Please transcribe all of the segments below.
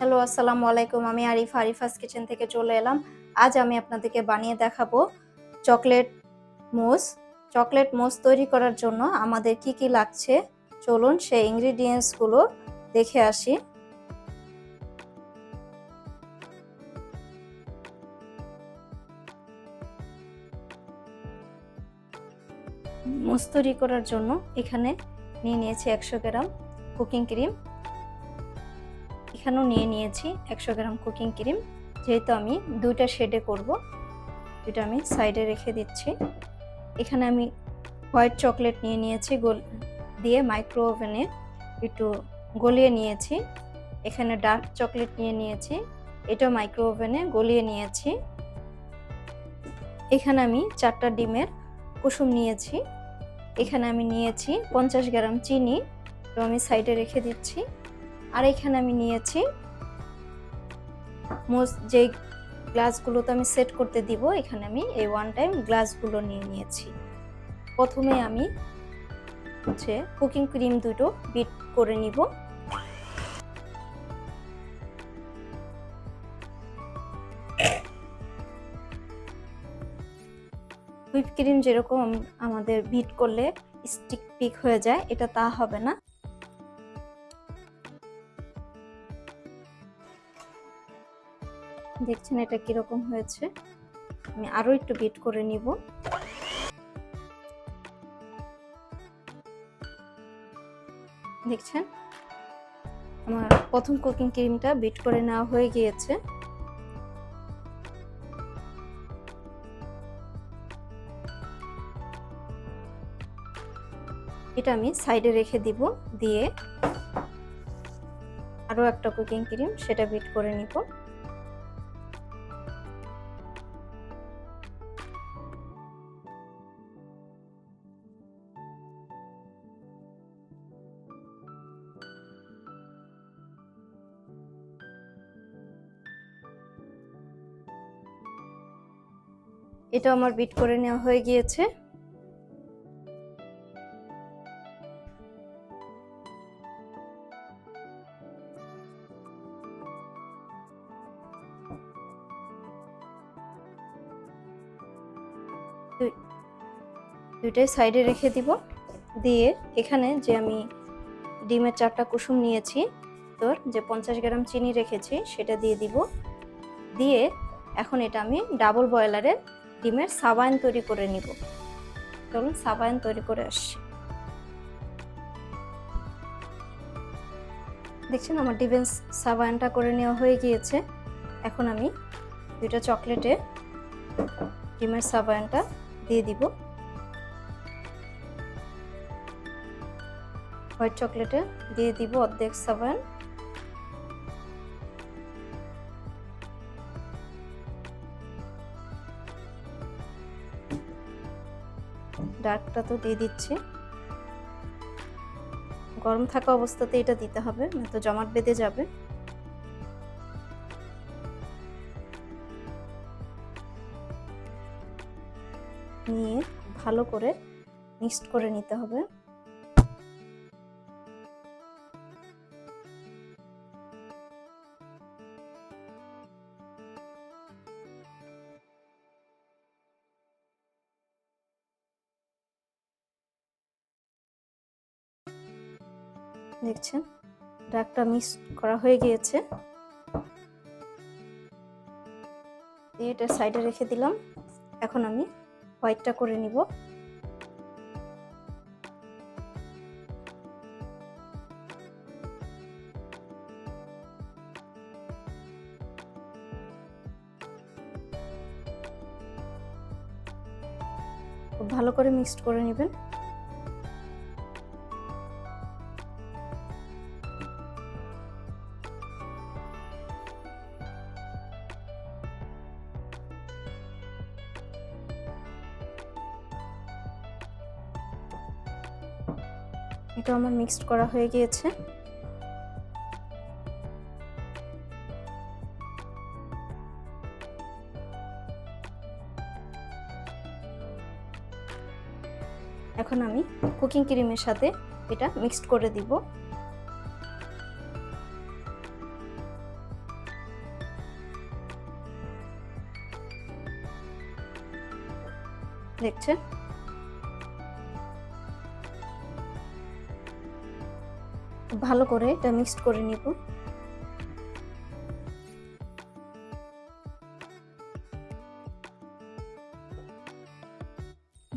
Hello, আসসালামু আলাইকুম। আমি আরিফ, আরিফাস কিচেন থেকে চলে এলাম। আজ আমি আপনাদেরকে বানিয়ে দেখাবো চকলেট মোস। চকলেট মোস তৈরি করার জন্য আমাদের কি কি লাগছে? চলুন সেই ইনগ্রিডিয়েন্টসগুলো দেখে আসি। মোস তৈরি করার জন্য এখানে নিয়ে নিয়েছি একশো গ্রাম কুকিং ক্রিম। এখানেও নিয়ে নিয়েছি একশো গ্রাম কুকিং ক্রিম। যেহেতু আমি দুইটা শেডে করব, দুইটা আমি সাইডে রেখে দিচ্ছি। এখানে আমি হোয়াইট চকলেট নিয়ে নিয়েছি, গোল দিয়ে মাইক্রো ওভেনে একটু গলিয়ে নিয়েছি। এখানে ডার্ক চকলেট নিয়ে নিয়েছি, এটা মাইক্রো ওভেনে গলিয়ে নিয়েছি। এখানে আমি চারটা ডিমের কুসুম নিয়েছি। এখানে আমি নিয়েছি পঞ্চাশ গ্রাম চিনি, তো আমি সাইডে রেখে দিচ্ছি। আর এখানে আমি নিয়েছি মোস্ট যে গ্লাসগুলোতে আমি সেট করতে দিব, এখানে আমি এই ওয়ান টাইম গ্লাসগুলো নিয়ে নিয়েছি। প্রথমে আমি হচ্ছে কুকিং ক্রিম দুটো বিট করে নিব। হুইপ ক্রিম যেরকম আমাদের বিট করলে স্টিক পিক হয়ে যায়, এটা তা হবে না। দেখছেন এটা কীরকম হয়েছে? আমি আরও একটু বিট করে নিব। দেখছেন? আমার প্রথম কুকিং ক্রিমটা বিট করে নেওয়া হয়ে গিয়েছে। এটা আমি সাইডে রেখে দিব, দিয়ে আরও একটা কুকিং ক্রিম সেটা বিট করে নিব। এটা আমার বিট করে নেওয়া হয়ে গিয়েছে। দুইটাই সাইডে রেখে দিব। দিয়ে এখানে যে আমি ডিমের চারটা কুসুম নিয়েছি, তোর যে পঞ্চাশ গ্রাম চিনি রেখেছি, সেটা দিয়ে দিব। দিয়ে এখন এটা আমি ডাবল বয়লারে ডিমের সাবায়ন তৈরি করে নিব। চলুন সাবায়ন তৈরি করে আসছি দেখছেন আমার ডিমের সাবায়নটা করে নেওয়া হয়ে গিয়েছে। এখন আমি দুইটা চকলেটে ডিমের সাবায়নটা দিয়ে দিব। হোয়াইট চকলেটে দিয়ে দিব অর্ধেক সাবান। ডার্কটা তো দিয়ে দিচ্ছি। গরম থাকা অবস্থাতে এটা দিতে হবে, নয়তো জমাট বেঁধে যাবে। নিয়ে ভালো করে মিক্সড করে নিতে হবে। দেখছেন? ডাকটা মিক্স করা হয়ে গিয়েছে। এটা সাইডে রেখে দিলাম। এখন আমি হোয়াইটটা করে নিব। ভালো করে মিক্সড করে নেবেন। এটা আমার মিক্সড করা হয়ে গিয়েছে। এখন আমি কুকিং ক্রিমের সাথে এটা মিক্সড করে দিব। দেখছেন? ভালো করে এটা মিক্সড করে নিব।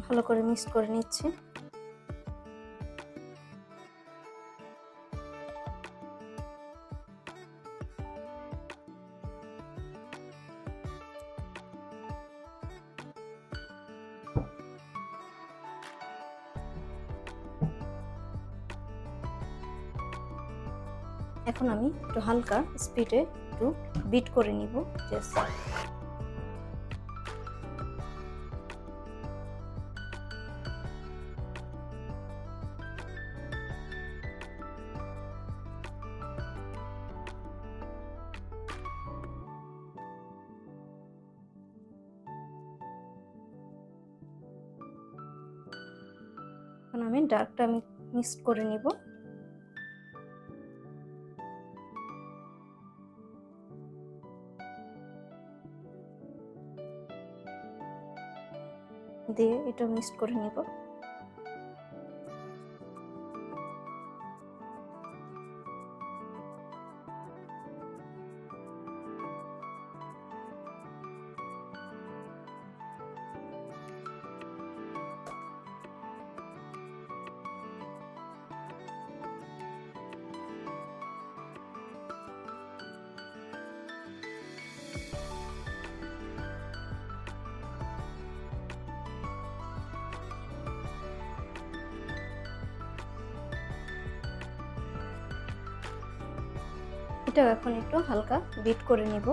ভালো করে মিক্সড করে নিচ্ছি। এখন আমি একটু হালকা স্পিডে একটু বিট করে নিব জাস্ট এখন আমি ডার্কটা মিক্স করে নিব। দিয়ে এটা মিক্স করে নিব। এটাও এখন একটু হালকা বিট করে নিব।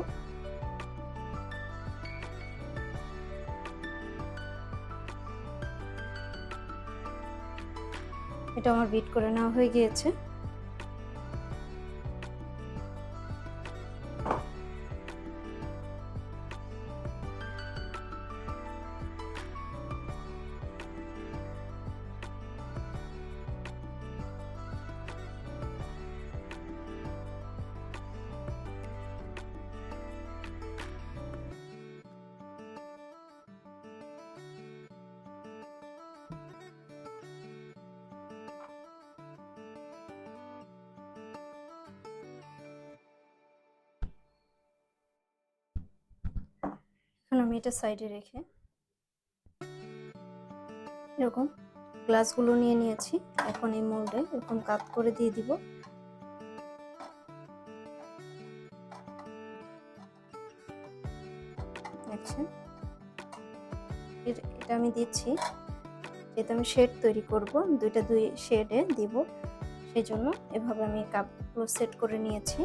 এটা আমার বিট করে নেওয়া হয়ে গিয়েছে। এখন আমি এটা সাইডে রেখে এরকম গ্লাসগুলো নিয়ে নিয়েছি। এখন এই মোল্ডে এরকম কাপ করে দিয়ে দিব। এটা আমি দিচ্ছি। যেহেতু আমি শেড তৈরি করব দুইটা দুই শেডে দিব। সেই জন্য এভাবে আমি কাপগুলো সেট করে নিয়েছি।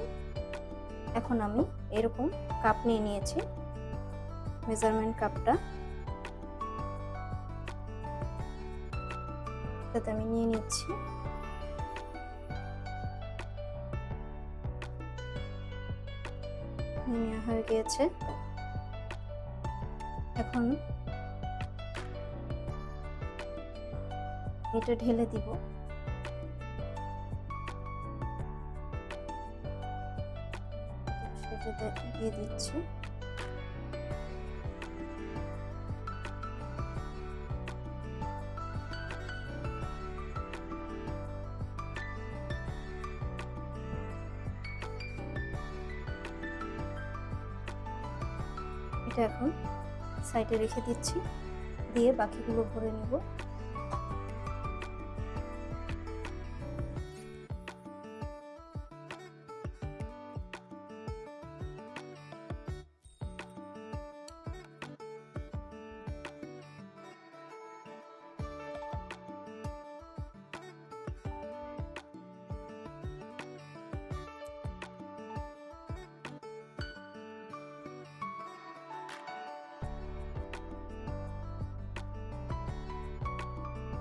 এখন আমি এরকম কাপ নিয়ে নিয়েছি। মেজারমেন্ট কাপটা। এটাতে আমি নিয়ে নিচ্ছি। নেওয়া হয়ে গিয়েছে। এখন এটা ঢেলে দিব। সেটা দিয়ে দিচ্ছি। সাইডে রেখে দিচ্ছি। দিয়ে বাকিগুলো ভরে নেব।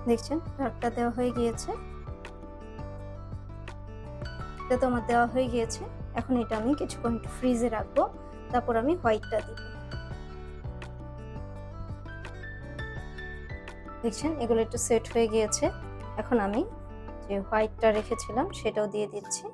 দেখছেন ঢাকটা দেওয়া হয়ে গিয়েছে। এটা তো আমার দেওয়া হয়ে গিয়েছে। এখন এটা আমি কিছুক্ষণ একটু ফ্রিজে রাখব, তারপর আমি হোয়াইটটা দিব। দেখছেন, এগুলো একটু সেট হয়ে গিয়েছে। এখন আমি যে হোয়াইটটা রেখেছিলাম, সেটাও দিয়ে দিচ্ছি।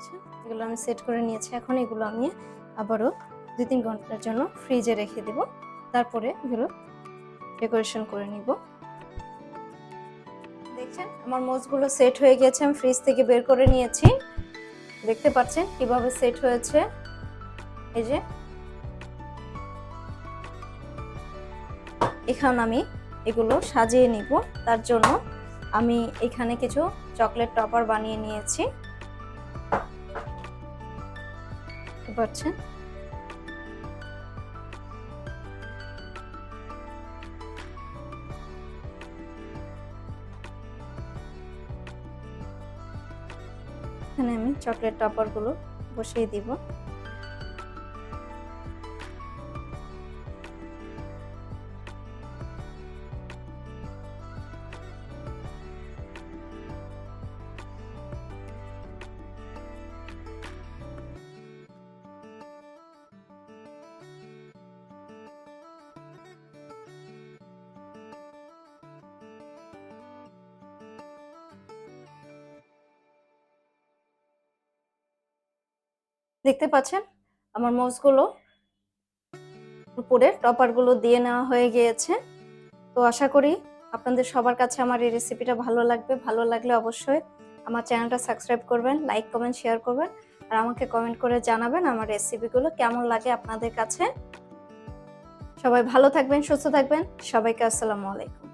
দেখছেন এগুলো আমি সেট করে নিয়েছি। এখন এগুলো আমি আবারও দুই তিন ঘণ্টার জন্য ফ্রিজে রেখে দিব। তারপরে এগুলো ডেকোরেশন করে নিব। দেখছেন? আমার মোজগুলো সেট হয়ে গেছে। আমি ফ্রিজ থেকে বের করে নিয়েছি। দেখতে পাচ্ছেন কীভাবে সেট হয়েছে? এই যে। এখন আমি এগুলো সাজিয়ে নিব। তার জন্য আমি এখানে কিছু চকলেট টপার বানিয়ে নিয়েছি। পাচ্ছেন এখানে আমি চকলেট টপারগুলো বসিয়ে দিব। দেখতে পাচ্ছেন? আমার মোজগুলো উপরে, টপারগুলো দিয়ে নেওয়া হয়ে গিয়েছে। তো আশা করি আপনাদের সবার কাছে আমার এই রেসিপিটা ভালো লাগবে। ভালো লাগলে অবশ্যই আমার চ্যানেলটা সাবস্ক্রাইব করবেন লাইক কমেন্ট শেয়ার করবেন। আর আমাকে কমেন্ট করে জানাবেন আমার রেসিপিগুলো কেমন লাগে আপনাদের কাছে। সবাই ভালো থাকবেন, সুস্থ থাকবেন। সবাইকে আসসালামু আলাইকুম।